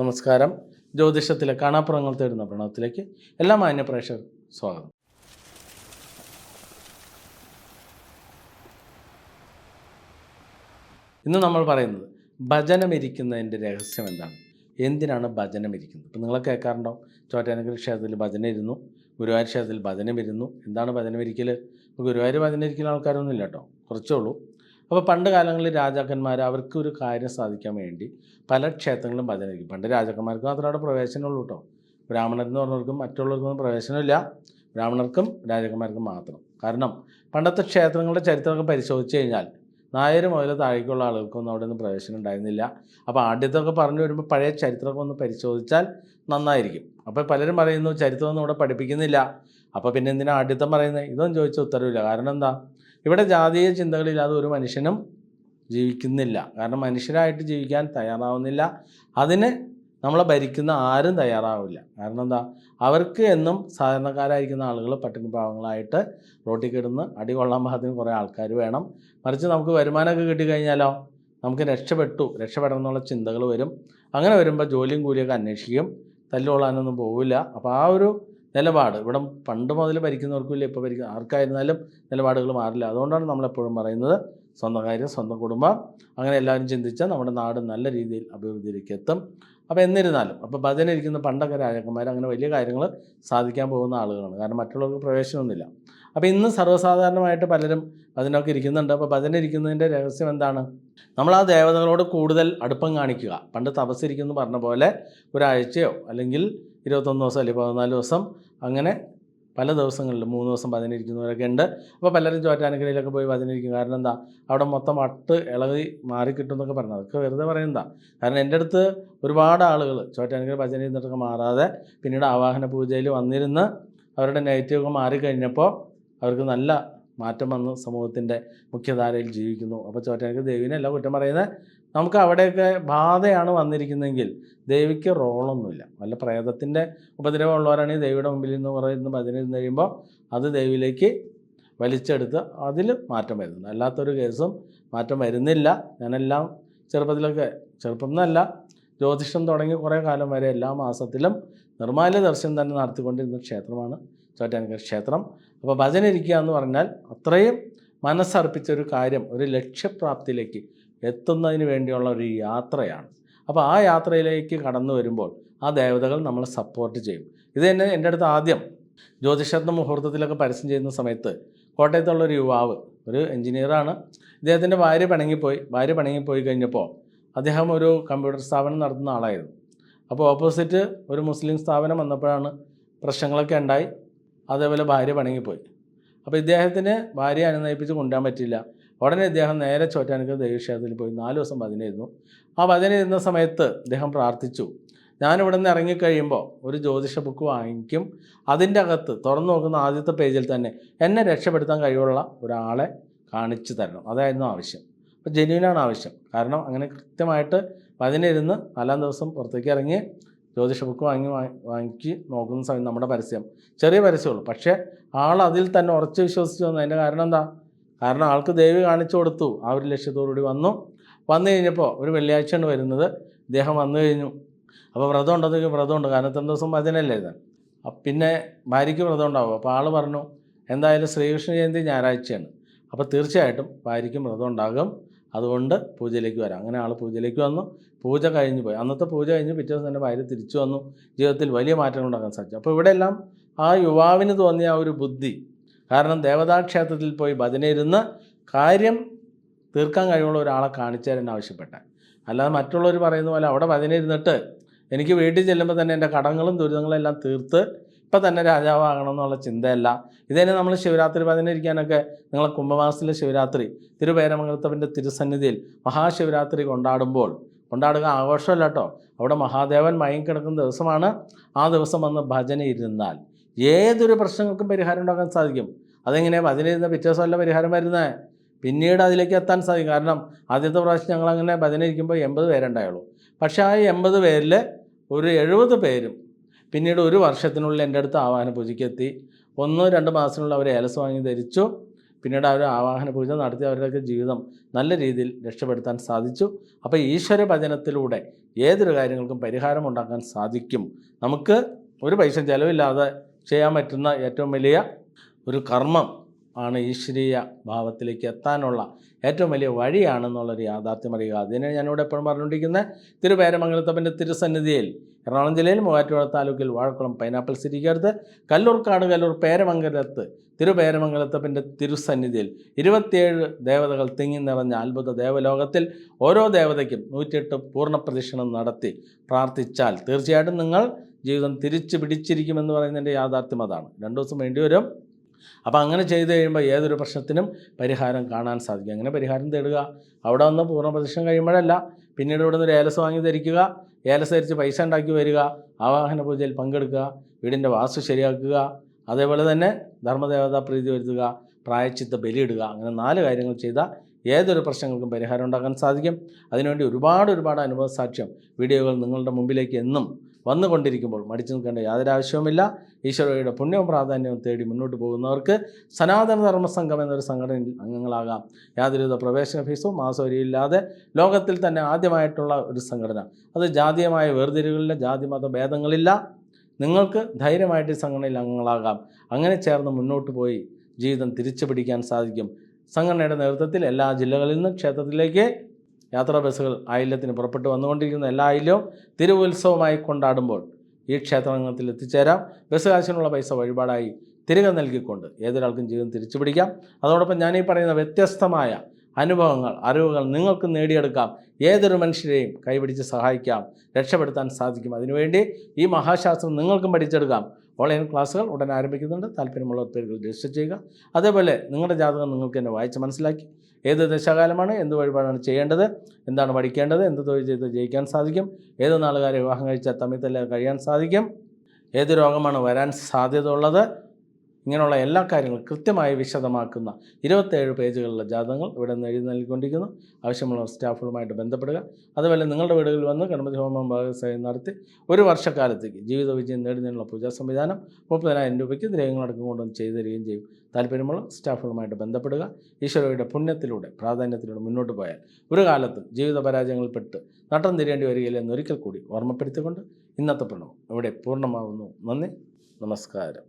നമസ്കാരം. ജ്യോതിഷത്തിലെ കാണാപ്പുറങ്ങൾ തേടുന്ന പ്രണവത്തിലേക്ക് എല്ലാ മാന്യ പ്രേക്ഷകർ സ്വാഗതം. ഇന്ന് നമ്മൾ പറയുന്നത് ഭജനമിരിക്കുന്നതിന്റെ രഹസ്യം എന്താണ്? എന്തിനാണ് ഭജനമിരിക്കുന്നത്? ഇപ്പം നിങ്ങൾ കേൾക്കാറുണ്ടോ? ചോറ്റാനഗരി ക്ഷേത്രത്തിൽ ഭജന ഇരുന്നു ഗുരുവായൂർ ക്ഷേത്രത്തിൽ ഭജനം ഇരുന്നു എന്താണ് ഭജനമിരിക്കൽ ഇപ്പോൾ ഗുരുവായൂർ ഭജനമിരിക്കുന്ന ആൾക്കാരൊന്നും ഇല്ല കേട്ടോ. കുറച്ചേ ഉള്ളൂ. അപ്പോൾ പണ്ട് കാലങ്ങളിൽ രാജാക്കന്മാർ അവർക്ക് ഒരു കാര്യം സാധിക്കാൻ വേണ്ടി പല ക്ഷേത്രങ്ങളിലും ഭജനയ്ക്കും പണ്ട് രാജാക്കന്മാർക്ക് മാത്രമേ അവിടെ പ്രവേശനമുള്ളൂ കേട്ടോ ബ്രാഹ്മണരെന്ന് പറഞ്ഞവർക്കും മറ്റുള്ളവർക്കൊന്നും പ്രവേശനമില്ല. ബ്രാഹ്മണർക്കും രാജാക്കന്മാർക്കും മാത്രം. കാരണം പണ്ടത്തെ ക്ഷേത്രങ്ങളുടെ ചരിത്രമൊക്കെ പരിശോധിച്ച് കഴിഞ്ഞാൽ നായർ മുതൽ താഴേക്കുള്ള ആളുകൾക്കൊന്നും അവിടെ നിന്ന് പ്രവേശനം ഉണ്ടായിരുന്നില്ല. അപ്പോൾ ആദ്യത്തൊക്കെ പറഞ്ഞു വരുമ്പോൾ പഴയ ചരിത്രമൊക്കെ ഒന്ന് പരിശോധിച്ചാൽ നന്നായിരിക്കും. അപ്പോൾ പലരും പറയുന്നു ചരിത്രമൊന്നും ഇവിടെ പഠിപ്പിക്കുന്നില്ല. അപ്പോൾ പിന്നെ എന്തിനാണ് ആദ്യത്തം പറയുന്നത് ഇതൊന്നും ചോദിച്ച ഉത്തരവില്ല. കാരണം എന്താ? ഇവിടെ ജാതീയ ചിന്തകളില്ലാതെ ഒരു മനുഷ്യനും ജീവിക്കുന്നില്ല. കാരണം മനുഷ്യരായിട്ട് ജീവിക്കാൻ തയ്യാറാവുന്നില്ല. അതിന് നമ്മളെ ഭരിക്കുന്ന ആരും തയ്യാറാവില്ല. കാരണം എന്താ? അവർക്ക് എന്നും സാധാരണക്കാരായിരിക്കുന്ന ആളുകൾ പട്ടിണി പാവങ്ങളായിട്ട് റോട്ടിൽ കിടന്ന് അടി കൊള്ളാൻ പാകത്തിന് കുറേ ആൾക്കാർ വേണം. മറിച്ച് നമുക്ക് വരുമാനമൊക്കെ കിട്ടിക്കഴിഞ്ഞാലോ? നമുക്ക് രക്ഷപ്പെട്ടു. രക്ഷപ്പെടണം എന്നുള്ള ചിന്തകൾ വരും. അങ്ങനെ വരുമ്പോൾ ജോലിയും കൂലിയൊക്കെ അന്വേഷിക്കും. തല്ലുകൊള്ളാനൊന്നും പോവില്ല. അപ്പോൾ ആ ഒരു നിലപാട്. ഇവിടെ പണ്ട് മുതൽ ഭരിക്കുന്നവർക്കും ഇല്ല ഇപ്പോൾ ഭരിക്കുന്ന ആർക്കായിരുന്നാലും നിലപാടുകൾ മാറില്ല. അതുകൊണ്ടാണ് നമ്മളെപ്പോഴും പറയുന്നത് സ്വന്തം കാര്യം സ്വന്തം കുടുംബം. അങ്ങനെ എല്ലാവരും ചിന്തിച്ചാൽ നമ്മുടെ നാട് നല്ല രീതിയിൽ അഭിവൃദ്ധിയിലേക്ക് എത്തും. അപ്പോൾ എന്നിരുന്നാലും അപ്പോൾ ഭജന ഇരിക്കുന്ന പണ്ടൊക്കെ രാജാക്കന്മാർ അങ്ങനെ വലിയ കാര്യങ്ങൾ സാധിക്കാൻ പോകുന്ന ആളുകളാണ്. കാരണം മറ്റുള്ളവർക്ക് പ്രവേശനമൊന്നുമില്ല. അപ്പോൾ ഇന്ന് സർവസാധാരണമായിട്ട് പലരും ഭജനൊക്കെ ഇരിക്കുന്നുണ്ട്. അപ്പോൾ ഭജന ഇരിക്കുന്നതിന്റെ രഹസ്യം എന്താണ്? നമ്മൾ ആ ദേവതകളോട് കൂടുതൽ അടുപ്പം കാണിക്കുക. പണ്ട് തപസ്സിരിക്കുന്നു പറഞ്ഞ പോലെ ഒരാഴ്ചയോ അല്ലെങ്കിൽ ഇരുപത്തൊന്ന് ദിവസം അല്ലെങ്കിൽ പതിനാല് ദിവസം. അങ്ങനെ പല ദിവസങ്ങളിലും മൂന്ന് ദിവസം പതിനിരിക്കുന്നവരൊക്കെ ഉണ്ട്. അപ്പോൾ പലരും ചോറ്റാനക്കരയിലൊക്കെ പോയി പതിനിരിക്കും. കാരണം എന്താ? അവിടെ മൊത്തം അട്ട് ഇളകി മാറിക്കിട്ടും എന്നൊക്കെ പറഞ്ഞത്. അതൊക്കെ വെറുതെ പറയുന്നതാ. കാരണം എന്റെ അടുത്ത് ഒരുപാട് ആളുകൾ ചോറ്റാനക്കര ഭജന ഇരുന്നിട്ടൊക്കെ മാറാതെ പിന്നീട് ആവാഹന പൂജയിൽ വന്നിരുന്ന് അവരുടെ നെഗറ്റീവൊക്കെ മാറിക്കഴിഞ്ഞപ്പോൾ അവർക്ക് നല്ല മാറ്റം വന്ന് സമൂഹത്തിന്റെ മുഖ്യധാരയിൽ ജീവിക്കുന്നു. അപ്പോൾ ചോറ്റാനക്കര ദേവിനെ എല്ലാം കുറ്റം പറയുന്നത് നമുക്ക് അവിടെയൊക്കെ ബാധയാണ് വന്നിരിക്കുന്നതെങ്കിൽ ദേവിക്ക് റോളൊന്നുമില്ല. വല്ല പ്രേതത്തിന്റെ ഉപദ്രവമുള്ളവരാണെങ്കിൽ ദേവിയുടെ മുമ്പിൽ നിന്ന് പറയുന്ന ഭജന ഇരുന്ന് കഴിയുമ്പോൾ അത് ദേവിയിലേക്ക് വലിച്ചെടുത്ത് അതിൽ മാറ്റം വരുന്നുണ്ട്. അല്ലാത്തൊരു കേസും മാറ്റം വരുന്നില്ല. ഞാനെല്ലാം ചെറുപ്പത്തിലൊക്കെ ചെറുപ്പം എന്നല്ല ജ്യോതിഷം തുടങ്ങി കുറേ കാലം വരെ എല്ലാ മാസത്തിലും നിർമ്മാല്യ ദർശനം തന്നെ നടത്തിക്കൊണ്ടിരുന്ന ക്ഷേത്രമാണ് ചോറ്റാനിക്കര ക്ഷേത്രം. അപ്പോൾ ഭജന ഇരിക്കുക എന്ന് പറഞ്ഞാൽ അത്രയും മനസ്സർപ്പിച്ച ഒരു കാര്യം ഒരു ലക്ഷ്യപ്രാപ്തിയിലേക്ക് എത്തുന്നതിന് വേണ്ടിയുള്ള ഒരു യാത്രയാണ്. അപ്പോൾ ആ യാത്രയിലേക്ക് കടന്നു വരുമ്പോൾ ആ ദേവതകൾ നമ്മളെ സപ്പോർട്ട് ചെയ്യും. ഇത് തന്നെ എന്റെ അടുത്ത് ആദ്യം ജ്യോതിഷത്വ മുഹൂർത്തത്തിലൊക്കെ പരസ്യം ചെയ്യുന്ന സമയത്ത് കോട്ടയത്തുള്ള ഒരു യുവാവ് ഒരു എഞ്ചിനീയറാണ് ഇദ്ദേഹത്തിന്റെ ഭാര്യ പിണങ്ങിപ്പോയി. ഭാര്യ പിണങ്ങിപ്പോയി കഴിഞ്ഞപ്പോൾ അദ്ദേഹം ഒരു കമ്പ്യൂട്ടർ സ്ഥാപനം നടത്തുന്ന ആളായിരുന്നു. അപ്പോൾ ഓപ്പോസിറ്റ് ഒരു മുസ്ലിം സ്ഥാപനം വന്നപ്പോഴാണ് പ്രശ്നങ്ങളൊക്കെ ഉണ്ടായി. അതേപോലെ ഭാര്യ പിണങ്ങിപ്പോയി. അപ്പോൾ ഇദ്ദേഹത്തിന് ഭാര്യ അനുനയിപ്പിച്ച് കൊണ്ടുപോകാൻ പറ്റില്ല ഉടനെ ഇദ്ദേഹം നേരെ ചോറ്റാനിക്കര ദേവീക്ഷേത്രത്തിൽ പോയി. നാല് ദിവസം പതിനായിരുന്നു ആ ഇരുന്ന സമയത്ത് ഇദ്ദേഹം പ്രാർത്ഥിച്ചു. ഞാനിവിടെ നിന്ന് ഇറങ്ങിക്കഴിയുമ്പോൾ ഒരു ജ്യോതിഷ ബുക്ക് വാങ്ങിക്കും. അതിന്റെ അകത്ത് തുറന്നു നോക്കുന്ന ആദ്യത്തെ പേജിൽ തന്നെ എന്നെ രക്ഷപ്പെടുത്താൻ കഴിവുള്ള ഒരാളെ കാണിച്ചു തരണം. അതായിരുന്നു ആവശ്യം. അപ്പോൾ ജെന്യൂനാണ് ആവശ്യം. കാരണം അങ്ങനെ കൃത്യമായിട്ട് പതിനിരുന്ന് നാലാം ദിവസം പുറത്തേക്ക് ഇറങ്ങി ജ്യോതിഷ ബുക്ക് വാങ്ങി വാങ്ങിച്ച് നോക്കുന്ന സമയം നമ്മുടെ പരസ്യം. ചെറിയ പരസ്യമുള്ളൂ പക്ഷേ ആൾ അതിൽ തന്നെ ഉറച്ച് വിശ്വസിച്ചു വന്നു അതിന്റെ കാരണം എന്താ? കാരണം ആൾക്ക് ദേവി കാണിച്ചു കൊടുത്തു. ആ ഒരു ലക്ഷ്യത്തോടുകൂടി വന്നു. വന്നു കഴിഞ്ഞപ്പോൾ ഒരു വെള്ളിയാഴ്ചയാണ് വരുന്നത്. ഇദ്ദേഹം വന്നു കഴിഞ്ഞു. അപ്പോൾ വ്രതം ഉണ്ടെന്നൊക്കെ വ്രതമുണ്ട് കാരണം ഇത്ര ദിവസം ഭജനല്ലേ ഇത്? പിന്നെ ഭാര്യയ്ക്ക് വ്രതം ഉണ്ടാവും. അപ്പോൾ ആൾ പറഞ്ഞു എന്തായാലും ശ്രീകൃഷ്ണ ജയന്തി ഞായറാഴ്ചയാണ്. അപ്പോൾ തീർച്ചയായിട്ടും ഭാര്യയ്ക്കും വ്രതം ഉണ്ടാകും. അതുകൊണ്ട് പൂജയിലേക്ക് വരാം. അങ്ങനെ ആൾ പൂജയിലേക്ക് വന്നു. പൂജ കഴിഞ്ഞു പോയി. അന്നത്തെ പൂജ കഴിഞ്ഞ് പിറ്റേ ദിവസം തന്നെ ഭാര്യ തിരിച്ചു വന്നു. ജീവിതത്തിൽ വലിയ മാറ്റങ്ങൾ ഉണ്ടാക്കാൻ സാധിച്ചു. അപ്പോൾ ഇവിടെയെല്ലാം ആ യുവാവിന് തോന്നിയ ആ ഒരു ബുദ്ധി കാരണം ദേവതാക്ഷേത്രത്തിൽ പോയി ഭജനയിരുന്ന് കാര്യം തീർക്കാൻ കഴിവുള്ള ഒരാളെ കാണിച്ചു തരാൻ ആവശ്യപ്പെട്ട. അല്ലാതെ മറ്റുള്ളവർ പറയുന്ന പോലെ അവിടെ ഭജനയിരുന്നിട്ട് എനിക്ക് വീട്ടിൽ ചെല്ലുമ്പോൾ തന്നെ എന്റെ കടങ്ങളും ദുരിതങ്ങളും എല്ലാം തീർത്ത് ഇപ്പം തന്നെ രാജാവാകണം എന്നുള്ള ചിന്തയല്ല. ഇതന്നെ നമ്മൾ ശിവരാത്രി പതിനിരിക്കാനൊക്കെ നിങ്ങളെ കുംഭമാസത്തിലെ ശിവരാത്രി തിരുവേരമംഗലത്തവന്റെ തിരുസന്നിധിയിൽ മഹാശിവരാത്രി കൊണ്ടാടുമ്പോൾ കൊണ്ടാടുക ആഘോഷമല്ല കേട്ടോ. അവിടെ മഹാദേവൻ മയങ്ങിക്കിടക്കുന്ന ദിവസമാണ് ആ ദിവസം വന്ന് ഭജന ഇരുന്നാൽ ഏതൊരു പ്രശ്നങ്ങൾക്കും പരിഹാരം ഉണ്ടാക്കാൻ സാധിക്കും. അതെങ്ങനെ ഭജനയിരുന്ന പിറ്റേ ദിവസമല്ല പരിഹാരം വരുന്നത് പിന്നീട് അതിലേക്ക് എത്താൻ സാധിക്കും. കാരണം ആദ്യത്തെ പ്രാവശ്യം ഭജന ഇരിക്കുമ്പോൾ എൺപത് പേരുണ്ടായുള്ളൂ പക്ഷേ ആ എൺപത് പേരിൽ ഒരു എഴുപത് പേരും പിന്നീട് ഒരു വർഷത്തിനുള്ളിൽ എന്റെ അടുത്ത് ആവാഹന പൂജയ്ക്ക് എത്തി. ഒന്ന് രണ്ട് മാസത്തിനുള്ളിൽ അവർ ഏലസ് വാങ്ങി ധരിച്ചു. പിന്നീട് അവർ ആവാഹന പൂജ നടത്തി അവരുടെയൊക്കെ ജീവിതം നല്ല രീതിയിൽ രക്ഷപ്പെടുത്താൻ സാധിച്ചു. അപ്പോൾ ഈശ്വര ഭജനത്തിലൂടെ ഏതൊരു കാര്യങ്ങൾക്കും പരിഹാരം ഉണ്ടാക്കാൻ സാധിക്കും. നമുക്ക് ഒരു പൈസ ചിലവില്ലാതെ ചെയ്യാൻ പറ്റുന്ന ഏറ്റവും വലിയ ഒരു കർമ്മം ആണ് ഈശ്വരീയ ഭാവത്തിലേക്ക് എത്താനുള്ള ഏറ്റവും വലിയ വഴിയാണെന്നുള്ളൊരു യാഥാർത്ഥ്യം അറിയുക. അതിനെ ഞാനിവിടെ എപ്പോഴും പറഞ്ഞുകൊണ്ടിരിക്കുന്നത് തിരുപേരമംഗലത്തപ്പന്റെ തിരുസന്നിധിയിൽ എറണാകുളം ജില്ലയിൽ മൂവാറ്റുപുഴ താലൂക്കിൽ വാഴക്കുളം പൈനാപ്പിൾ സിറ്റിക്കടുത്ത് കല്ലൂർക്കാട് കല്ലൂർ പേരമംഗലത്ത് തിരുപേരമംഗലത്തപ്പന്റെ തിരുസന്നിധിയിൽ ഇരുപത്തിയേഴ് ദേവതകൾ തിങ്ങി നിറഞ്ഞ അത്ഭുത ദേവലോകത്തിൽ ഓരോ ദേവതയ്ക്കും നൂറ്റിയെട്ട് പൂർണ പ്രദക്ഷിണം നടത്തി പ്രാർത്ഥിച്ചാൽ തീർച്ചയായിട്ടും നിങ്ങൾ ജീവിതം തിരിച്ചു പിടിച്ചിരിക്കുമെന്ന് പറയുന്നതിന്റെ യാഥാർത്ഥ്യം അതാണ്. രണ്ടു ദിവസം വേണ്ടി വരും അപ്പോൾ അങ്ങനെ ചെയ്തു കഴിയുമ്പോൾ ഏതൊരു പ്രശ്നത്തിനും പരിഹാരം കാണാൻ സാധിക്കും. അങ്ങനെ പരിഹാരം തേടുക. അവിടെ വന്ന് പൂർണ പ്രദർശനം കഴിയുമ്പോഴല്ല പിന്നീട് ഇവിടെ നിന്ന് ഏലസ് വാങ്ങി ധരിക്കുക. ഏലസ് ധരിച്ച് പൈസ ഉണ്ടാക്കി വരിക. ആവാഹന പൂജയിൽ പങ്കെടുക്കുക. വീടിന്റെ വാസ്തു ശരിയാക്കുക. അതേപോലെ തന്നെ ധർമ്മദേവതാ പ്രീതി വരുത്തുക. പ്രായച്ചിത്ത ബലിയിടുക. അങ്ങനെ നാല് കാര്യങ്ങൾ ചെയ്താൽ ഏതൊരു പ്രശ്നങ്ങൾക്കും പരിഹാരം ഉണ്ടാക്കാൻ സാധിക്കും. അതിനുവേണ്ടി ഒരുപാട് ഒരുപാട് അനുഭവ സാക്ഷ്യം വീഡിയോകൾ നിങ്ങളുടെ മുമ്പിലേക്ക് എന്നും വന്നുകൊണ്ടിരിക്കുമ്പോൾ മടിച്ചു നിൽക്കേണ്ട യാതൊരു ആവശ്യവുമില്ല. ഈശ്വരയുടെ പുണ്യവും പ്രാധാന്യവും തേടി മുന്നോട്ട് പോകുന്നവർക്ക് സനാതന ധർമ്മ സംഘം എന്നൊരു സംഘടനയിൽ അംഗങ്ങളാകാം. യാതൊരുവിധ പ്രവേശന ഫീസോ മാസവരിയില്ലാതെ ലോകത്തിൽ തന്നെ ആദ്യമായിട്ടുള്ള ഒരു സംഘടന. അത് ജാതീയമായ വേർതിരിവുകളില്ല ജാതി മത ഭേദങ്ങളില്ല. നിങ്ങൾക്ക് ധൈര്യമായിട്ട് ഈ സംഘടനയിൽ അംഗങ്ങളാകാം. അങ്ങനെ ചേർന്ന് മുന്നോട്ട് പോയി ജീവിതം തിരിച്ചു പിടിക്കാൻ സാധിക്കും. സംഘടനയുടെ നേതൃത്വത്തിൽ എല്ലാ ജില്ലകളിൽ നിന്നും ക്ഷേത്രത്തിലേക്ക് യാത്രാ ബസ്സുകൾ ആയില്യത്തിന് പുറപ്പെട്ട് വന്നുകൊണ്ടിരിക്കുന്ന എല്ലാ ആയില്യവും തിരുവുത്സവമായി കൊണ്ടാടുമ്പോൾ ഈ ക്ഷേത്രത്തിൽ എത്തിച്ചേരാം. ബസ് കാശിനുള്ള പൈസ വഴിപാടായി തിരികെ നൽകിക്കൊണ്ട് ഏതൊരാൾക്കും ജീവിതം തിരിച്ചു പിടിക്കാം. അതോടൊപ്പം ഞാൻ ഈ പറയുന്ന വ്യത്യസ്തമായ അനുഭവങ്ങൾ അറിവുകൾ നിങ്ങൾക്ക് നേടിയെടുക്കാം. ഏതൊരു മനുഷ്യരെയും കൈപിടിച്ച് സഹായിക്കാം രക്ഷപ്പെടുത്താൻ സാധിക്കും. അതിനുവേണ്ടി ഈ മഹാശാസ്ത്രം നിങ്ങൾക്കും പഠിച്ചെടുക്കാം. ഓൺലൈൻ ക്ലാസ്സുകൾ ഉടൻ ആരംഭിക്കുന്നുണ്ട്. താല്പര്യമുള്ള പേരുകൾ രജിസ്റ്റർ ചെയ്യുക. അതേപോലെ നിങ്ങളുടെ ജാതകം നിങ്ങൾക്ക് എന്നെ വായിച്ച് മനസ്സിലാക്കി. ഏത് ദശാകാലമാണ്? എന്ത് വഴിപാടാണ് ചെയ്യേണ്ടത്? എന്താണ് പഠിക്കേണ്ടത്? എന്ത് തൊഴിൽ ചെയ്ത് ജയിക്കാൻ സാധിക്കും? ഏത് നാളുകാരെ വിവാഹം കഴിച്ചാൽ തമ്മിൽ തല്ല കഴിയാൻ സാധിക്കും? ഏത് രോഗമാണ് വരാൻ സാധ്യത ഉള്ളത്? ഇങ്ങനെയുള്ള എല്ലാ കാര്യങ്ങളും കൃത്യമായി വിശദമാക്കുന്ന ഇരുപത്തേഴ് പേജുകളിലെ ജാതകങ്ങൾ ഇവിടെ നിന്ന് എഴുതി നൽകിക്കൊണ്ടിരിക്കുന്നു. ആവശ്യമുള്ള സ്റ്റാഫുകളുമായിട്ട് ബന്ധപ്പെടുക. അതുപോലെ നിങ്ങളുടെ വീടുകളിൽ വന്ന് ഗണപതി ഹോമം ഭാഗസേവനം നടത്തി ഒരു വർഷക്കാലത്തേക്ക് ജീവിത വിജയം നേടുന്നതിനുള്ള പൂജാ സംവിധാനം മുപ്പതിനായിരം രൂപയ്ക്ക് ദ്രവ്യങ്ങളടക്കം കൊണ്ടുവന്ന് ചെയ്തു തരികയും ചെയ്യും. താല്പര്യമുള്ള സ്റ്റാഫുകളുമായിട്ട് ബന്ധപ്പെടുക. ഈശ്വരയുടെ പുണ്യത്തിലൂടെ പ്രാധാന്യത്തിലൂടെ മുന്നോട്ട് പോയാൽ ഒരു കാലത്തും ജീവിത പരാജയങ്ങളിൽപ്പെട്ട് നട്ടം തിരിയേണ്ടി വരികയില്ല എന്നൊരിക്കൽ കൂടി ഓർമ്മപ്പെടുത്തിക്കൊണ്ട് ഇന്നത്തെ പ്രണവം ഇവിടെ പൂർണമാവുന്നു. നന്ദി. നമസ്കാരം.